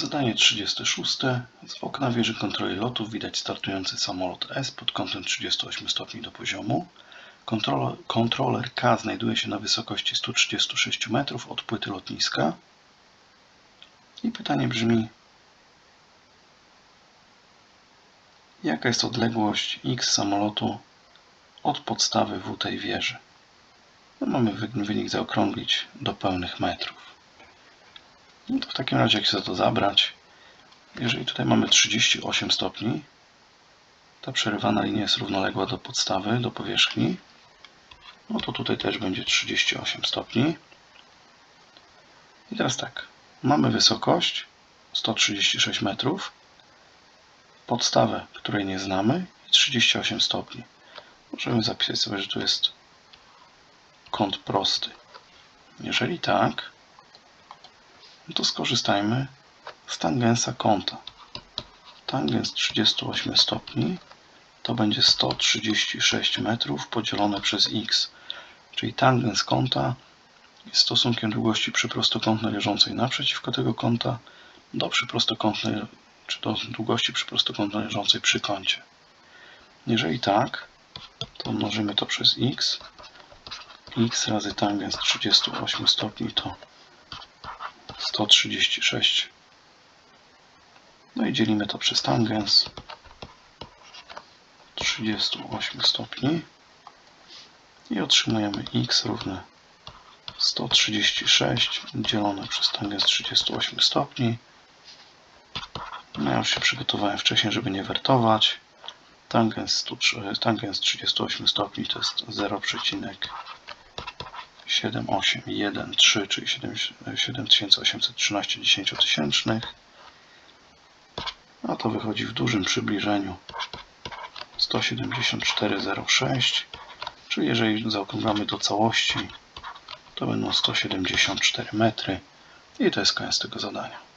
Zadanie 36. Z okna wieży kontroli lotów widać startujący samolot S pod kątem 38 stopni do poziomu. Kontroler, K znajduje się na wysokości 136 metrów od płyty lotniska. I pytanie brzmi, jaka jest odległość X samolotu od podstawy W tej wieży? No mamy wy- wynik zaokrąglić do pełnych metrów. No to w takim razie jak się za to zabrać, jeżeli tutaj mamy 38 stopni, ta przerywana linia jest równoległa do podstawy, do powierzchni, no to tutaj też będzie 38 stopni. I teraz tak, mamy wysokość 136 metrów, podstawę, której nie znamy i 38 stopni. Możemy zapisać sobie, że tu jest kąt prosty. Jeżeli tak, no to skorzystajmy z tangensa kąta. Tangens 38 stopni to będzie 136 metrów podzielone przez x, czyli tangens kąta jest stosunkiem długości przyprostokątnej leżącej naprzeciwko tego kąta do przyprostokątnej, czy do długości przyprostokątnej leżącej przy kącie. Jeżeli tak, to mnożymy to przez x. x razy tangens 38 stopni to 136. No i dzielimy to przez tangens 38 stopni i otrzymujemy x równe 136 dzielone przez tangens 38 stopni. No ja już się przygotowałem wcześniej, żeby nie wertować. Tangens, 100, tangens 38 stopni to jest 0,7813, czyli 7813 dziesięciotysięcznych. A to wychodzi w dużym przybliżeniu 174,06, czyli jeżeli zaokrąglamy do całości, to będą 174 metry. I to jest koniec tego zadania.